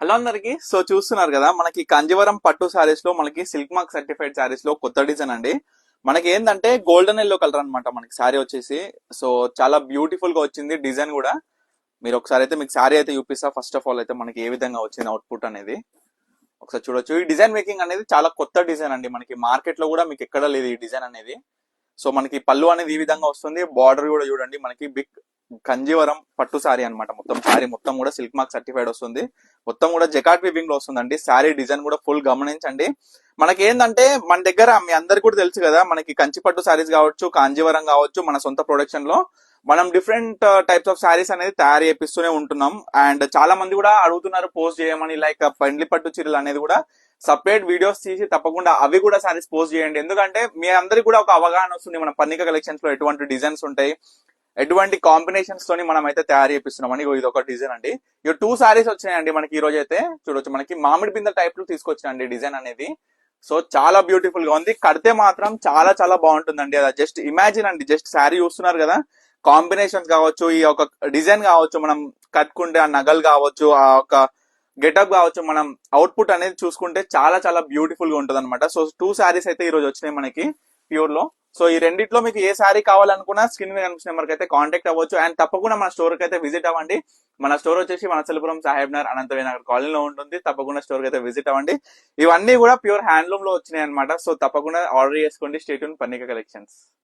Hello అందరికి. So చూస్తున్నారు కదా మనకి కంజీవరం పట్టు సారీస్లో మనకి సిల్క్ మార్క్ సర్టిఫైడ్ సారీస్లో కొత్త డిజైన్ అండి. మనకి ఏంటంటే గోల్డెన్ ఎల్లో కలర్ అనమాట మనకి సారీ వచ్చేసి. సో చాలా బ్యూటిఫుల్గా వచ్చింది డిజైన్ కూడా. మీరు ఒకసారి అయితే మీకు సారీ అయితే చూపిస్తా. ఫస్ట్ ఆఫ్ ఆల్ అయితే మనకి ఏ విధంగా వచ్చింది అవుట్పుట్ అనేది. ఒకసారి చూడొచ్చు. ఈ డిజైన్ మేకింగ్ అనేది చాలా కొత్త డిజైన్ అండి. మనకి మార్కెట్లో కూడా మీకు ఎక్కడ లేదు ఈ డిజైన్ అనేది. సో మనకి పళ్ళు అనేది ఈ విధంగా వస్తుంది. బార్డర్ కూడా చూడండి. మనకి బిగ్ కంజీవరం పట్టు సారీ అన్నమాట. మొత్తం సారీ మొత్తం కూడా సిల్క్ మార్క్ సర్టిఫైడ్ వస్తుంది. మొత్తం కూడా జకాట్ వివింగ్లో వస్తుందండి. సారీ డిజైన్ కూడా ఫుల్ గమనించండి. మనకి ఏంటంటే మన దగ్గర మీ అందరికి కూడా తెలుసు కదా మనకి కంచి పట్టు సారీస్ కావచ్చు కాంజీవరం కావచ్చు మన సొంత ప్రొడక్షన్లో మనం డిఫరెంట్ టైప్స్ ఆఫ్ సారీస్ అనేది తయారు చేపిస్తూనే ఉంటున్నాం. అండ్ చాలా మంది కూడా అడుగుతున్నారు పోస్ట్ చేయమని. లైక్ uh, పెండ్లి పట్టు చీరలు అనేది కూడా సపరేట్ వీడియోస్ తీసి తప్పకుండా అవి కూడా సారీస్ పోస్ట్ చేయండి. ఎందుకంటే మీ అందరికి కూడా ఒక అవగాహన వస్తుంది. మన పన్నిక కలెక్షన్స్లో ఎటువంటి డిజైన్స్ ఉంటాయి. ఎటువంటి కాంబినేషన్స్ తోని మనం అయితే తయారు చేపిస్తున్నాం. ఇది ఒక డిజైన్ అండి. ఇక టూ సారీస్ వచ్చినాయండి మనకి ఈ రోజు అయితే చూడొచ్చు మనకి మామిడి బిందె టైప్లో తీసుకొచ్చినండి డిజైన్ అనేది. సో చాలా బ్యూటిఫుల్గా ఉంది. కడితే మాత్రం చాలా చాలా బాగుంటుందండి. అది జస్ట్ ఇమాజిన్ అండి. జస్ట్ శారీ చూస్తున్నారు కదా. కాంబినేషన్స్ కావచ్చు ఈ ఒక డిజైన్ కావచ్చు మనం కట్టుకుంటే ఆ నగలు కావచ్చు ఆ ఒక గెటప్ కావచ్చు మనం అవుట్పుట్ అనేది చూసుకుంటే చాలా చాలా బ్యూటిఫుల్గా ఉంటుంది అనమాట సో టూ శారీస్ అయితే ఈ రోజు వచ్చినాయి మనకి. ప్యూర్లో. సో ఈ రెండిట్లో మీకు ఏ శారీ కావాలనుకున్నా స్క్రీన్ మీద కనిపిస్తున్న నెంబర్కి అయితే కాంటాక్ట్ అవ్వచ్చు. అండ్ తప్పకుండా మన స్టోర్ అయితే విజిట్ అవ్వండి. మన స్టోర్ వచ్చేసి మన సాహెబ్ నగర్ అనంతవినగర్ కాలనీలో ఉంటుంది. తప్పకుండా స్టోర్ అయితే విజిట్ అవ్వండి. ఇవన్నీ కూడా ప్యూర్ హ్యాండ్లూమ్లో వచ్చినాయి అనమాట సో తప్పకుండా ఆర్డర్ చేసుకోండి. State పన్నిక collections